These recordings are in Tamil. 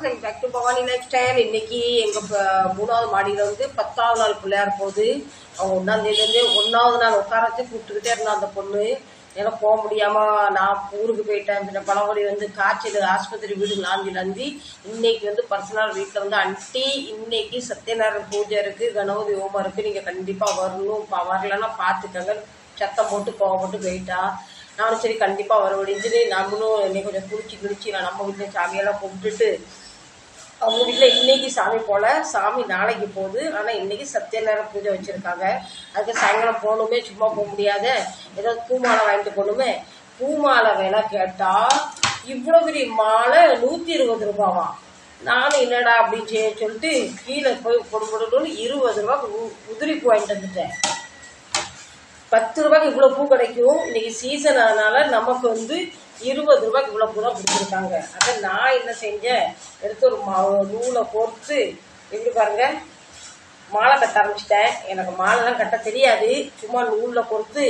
Welcome back to Bhavani lifestyle இன்னைக்கு எங்க ப- மூணாவது மாடியில வந்து பத்தாவது நாள் பிள்ளையார் போகுது. அவங்க ஒன்னாம் தேதியிலேருந்தே ஒன்னாவது நாள் உட்கார வச்சு கூப்பிட்டுக்கிட்டே இருந்தான் அந்த பொண்ணு. ஏன்னா போக முடியாம நான் ஊருக்கு போயிட்டேன். பின்ன பழமொழி வந்து காய்ச்சல் ஆஸ்பத்திரி வீடு லாந்தி இன்னைக்கு வந்து பர்சனல் வீட்டில் வந்து அன்ட்டி இன்னைக்கு சத்யநாராயண பூஜை இருக்கு கணபதி ஓமம் இருக்கு. நீங்க கண்டிப்பா வரணும். வரலன்னா பாத்துக்கங்க. சத்தம் போட்டு கோவப்பட்டு போயிட்டா. நானும் சரி கண்டிப்பா வர முடிஞ்சுன்னு நம்மளும் இன்னைக்கு கொஞ்சம் குளிச்சு குளிச்சு நான் நம்ம வீட்டில் சாமியெல்லாம் கும்பிட்டுட்டு அவங்க வீட்டில் இன்னைக்கு சாமி போல சாமி நாளைக்கு போகுது. ஆனால் இன்னைக்கு சத்தியநாராயண பூஜை வச்சுருக்காங்க. அதுக்கு சாயங்காலம் போகணுமே சும்மா போக முடியாத. ஏதாவது பூமாலை வாங்கிட்டு போகணுமே. பூமாலை விலை கேட்டால் இவ்வளோ பெரிய மாலை நூற்றி இருபது ரூபாவா? நானும் என்னடா அப்படின்னு சொல்லி- சொல்லிட்டு கீழே போய் கொடுக்கணும்னு இருபது ரூபா உ- உதிரி பூ வாங்கிட்டு வந்துட்டேன். பத்து ரூபாய்க்கு இவ்வளோ பூ கிடைக்கும். இன்னைக்கு சீசன் அதனால நமக்கு வந்து இருபது ரூபாய்க்கு இவ்வளோ பூ கொடுத்துருக்காங்க. அதை நான் என்ன செஞ்சேன்? எடுத்து ஒரு மா நூலை பொறுத்து எப்படி பாருங்க மாலை கட்ட ஆரம்பிச்சிட்டேன். எனக்கு மாலைலாம் கட்ட தெரியாது. சும்மா நூலில் கொடுத்து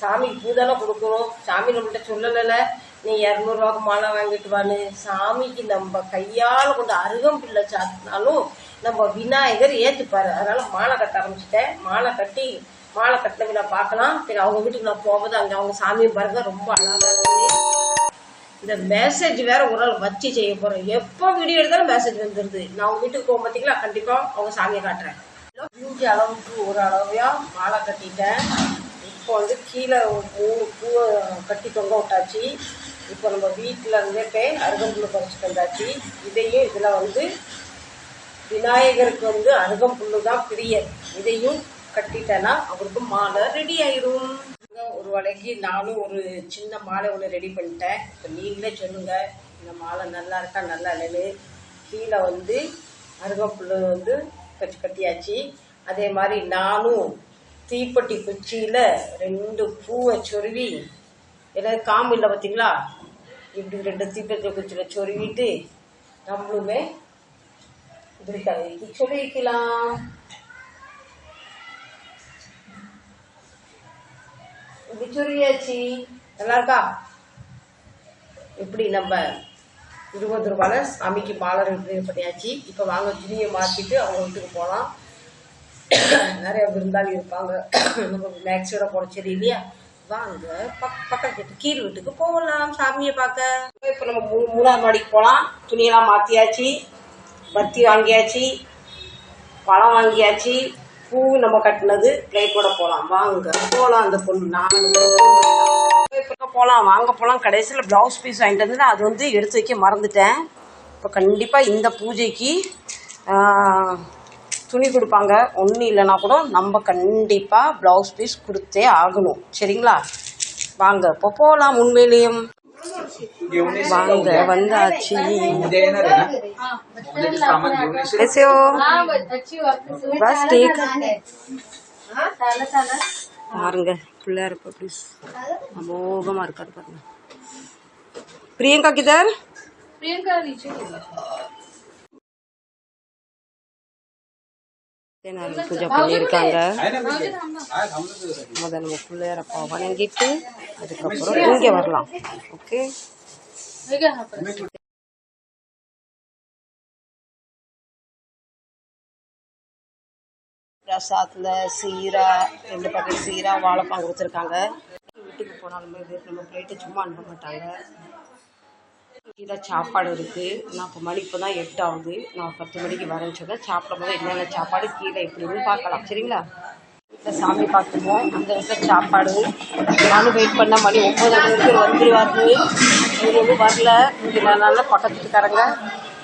சாமிக்கு பூ தானே கொடுக்கணும். சாமி நம்மகிட்ட சொல்லலைல நீ இரநூறுவாக்கு மாலை வாங்கிட்டு வான்னு. சாமிக்கு நம்ம கையால் கொஞ்சம் அருகம்பில்லை சாத்தினாலும் நம்ம விநாயகர் ஏற்றுப்பாரு அதனால மாலை கட்ட ஆரம்பிச்சிட்டேன். மாலை கட்டி மாலை கட்டின நான் பார்க்கலாம். சரி அவங்க வீட்டுக்கு நான் போகும்போது அங்கே அவங்க சாமியும் பாருங்க ரொம்ப அழகாக இருக்கும் இந்த மெசேஜ் வேற ஒரு நாள் வச்சு செய்ய போறேன். எப்போ வீடியோ எடுத்தாலும் மெசேஜ் வந்துருது. நான் உங்க வீட்டுக்கு போக பார்த்தீங்களா கண்டிப்பா அவங்க சாமியை காட்டுறேன். பூஜை அளவுக்கு ஒரு அளவையா மாலை கட்டிட்டேன். இப்போ வந்து கீழே மூணு பூவை கட்டி தொங்க விட்டாச்சு. இப்போ நம்ம வீட்டில் இருந்தே போய் அருகம்புல் பறிச்சுட்டு வந்தாச்சு. இதையும் இதில் வந்து விநாயகருக்கு வந்து அருகம்புல்லு தான் பிரியர் இதையும் கட்டிட்டேன்னா அவருக்கு மாலை ரெடி ஆயிரும். ஒரு வலைக்கு நானும் ஒரு சின்ன மாலை ஒன்று ரெடி பண்ணிட்டேன். இப்போ நீங்களே சொல்லுங்க இந்த மாலை நல்லா இருக்கா நல்லா இல்லைன்னு. கீழே வந்து அருகம்புல்லு வந்து கட்டி கட்டியாச்சு. அதே மாதிரி நானும் தீப்பெட்டி குச்சியில் ரெண்டு பூவை சொருவி ஏதாவது காம்பு இல்லை பார்த்தீங்களா இப்படி ரெண்டு தீப்பெட்டி குச்சியில் சொருவிட்டு நம்மளுமே இப்படி தலைக்கு சொல்லி இப்படி நல்லா இருக்கா? இப்படி நம்ம இருபது ரூபாயில சாமிக்கு மாலை பண்ணியாச்சு. இப்போ வாங்க துணியை மாற்றிட்டு அவங்க வீட்டுக்கு போகலாம் நிறைய விருந்தாளி இருப்பாங்க. நம்ம மேக்ஸோட போட சரி இல்லையா? வாங்க பக் பக்கத்து வீட்டு கீழ் வீட்டுக்கு போகலாம் சாமியை பார்க்க. இப்போ நம்ம மூ மூணாவது மாடிக்கு போகலாம் துணியெல்லாம் மாற்றியாச்சு பத்தி வாங்கியாச்சு. பழம் வாங்கியாச்சு. பூ நம்ம கட்டினது பிளேட்டோட போகலாம் வாங்க. போகலாம் அந்த பொண்ணு. நான் இப்போ போகலாம் வாங்க போகலாம் கடைசியில் ப்ளவுஸ் பீஸ் வாங்கிட்டு வந்து அது வந்து எடுத்து வைக்க மறந்துட்டேன். இப்போ கண்டிப்பாக இந்த பூஜைக்கு துணி கொடுப்பாங்க. ஒன்றும் இல்லைனா கூட நம்ம கண்டிப்பாக ப்ளவுஸ் பீஸ் கொடுத்தே ஆகணும். சரிங்களா? வாங்க. இப்போ போகலாம் உண்மையிலேயும். வாங்க வந்தாச்சு उद्या येणार आहे ना उद्याचे सामान घेऊन येशील कैसे हो बस ठीक பாருங்க பிள்ளையார் இப்போ அப்படி அமோகமாக இருக்காரு பாருங்க பிரியங்கா கிதர் प्रियंका नीचे பூஜை பண்ணியிருக்காங்க आहे ना मी आहे थांबलो तुझ्यासाठी முதல்ல நம்ம பிள்ளையாரப்பா வணங்கிட்டு அதுக்கப்புறம் இங்கே வரலாம் ஓகே Mega சீரா ரெண்டு பக்கம் சீரா வாழைப்பாங்க கொடுத்துருக்காங்க. வீட்டுக்கு போனாலுமே நம்ம பிளேட்டை சும்மா அனுப்ப மாட்டாங்க. கீழே சாப்பாடு இருக்கு. நான் இப்போ மணி இப்போ தான் எட்டு ஆகுது. நான் பத்து மணிக்கு வரேன்னு சொன்னேன். சாப்பிடும் போது என்னென்ன சாப்பாடு கீழே எப்படின்னு பார்க்கலாம். சரிங்களா? வீட்டில் சாமி பார்த்துருவோம் அந்த வீட்டில் சாப்பாடு. நானும் வெயிட் பண்ணால் மணி ஒம்பது மணிக்கு வந்துடுவாரு இவர் வந்து வரல இங்கே நல்லா பக்கத்து வீட்டுக்காரங்க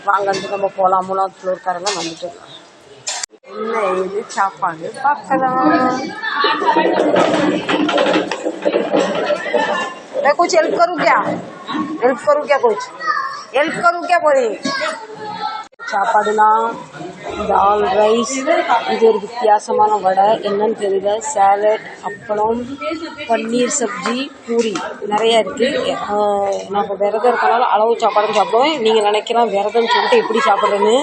வாங்க வந்து நம்ம போகலாம் மூணாவது ஃப்ளோர்காரங்க வந்துட்டு என்ன இது சாப்பாடு பார்க்கலாம் मैं कुछ हेल्प करूँ क्या हेल्प करूँ क्या कुछ हेल्प करूँ क्या बोली சாப்பாடுனா தால் ரைஸ் இது ஒரு வித்தியாசமான வடை. என்னன்னு தெரியல. சேலட் அப்பளம் பன்னீர் சப்ஜி பூரி. நிறைய இருக்கு. நம்ம நான் விரதம் இருக்கனால அளவு சாப்பாடு சாப்பிடுவேன் நீங்கள் நினைக்கலாம் விரதம்னு சொல்லிட்டு எப்படி சாப்பிட்றேன்னு.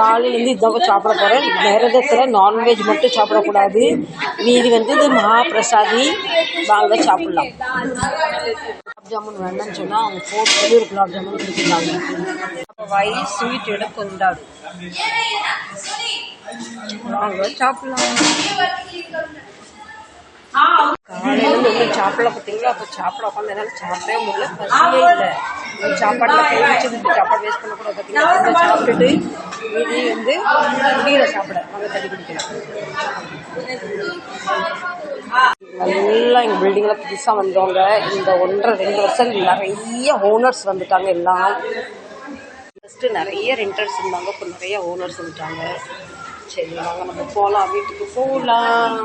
காலையிலேருந்து இதான் சாப்பிட போகிறேன் விரதத்தில் நான்வெஜ் மட்டும் சாப்பிடக்கூடாது. மீதி வந்து இது மகாபிரசாதி. வாங்க சாப்பிடலாம். குலாப் ஜாமுன் வேண்டாம்னு சொன்னால் அவங்க ஃபோர் ஒரு குலாப் ஜாமுன் கொடுத்துருந்தாங்க வை ஸ்வீட் எடு கொண்டாடு. வாங்க சாப்பிடலாம். காலையில ஒன்றும் பார்த்தீங்களா அப்போ சாப்பிட உட்காந்து என்னால் சாப்பிடவே முடியல. பசியே இல்லை. சாப்பாட்டில் கை சாப்பாடு வேஸ்ட் பண்ணக்கூடாது சாப்பிட்டுட்டு மீதி வந்து முடியல சாப்பிட. தண்ணி குடிக்கலாம். நல்லா எங்கள் பில்டிங்கில் புதுசாக வந்தவங்க இந்த ஒன்றரை ரெண்டு வருஷம் நிறைய ஓனர்ஸ் வந்துட்டாங்க எல்லாம். ஃபஸ்ட்டு நிறைய ரெண்டர்ஸ் இருந்தாங்க இப்போ நிறைய ஓனர்ஸ் வந்துட்டாங்க. சரி வாங்க நம்ம போகலாம் வீட்டுக்கு போகலாம்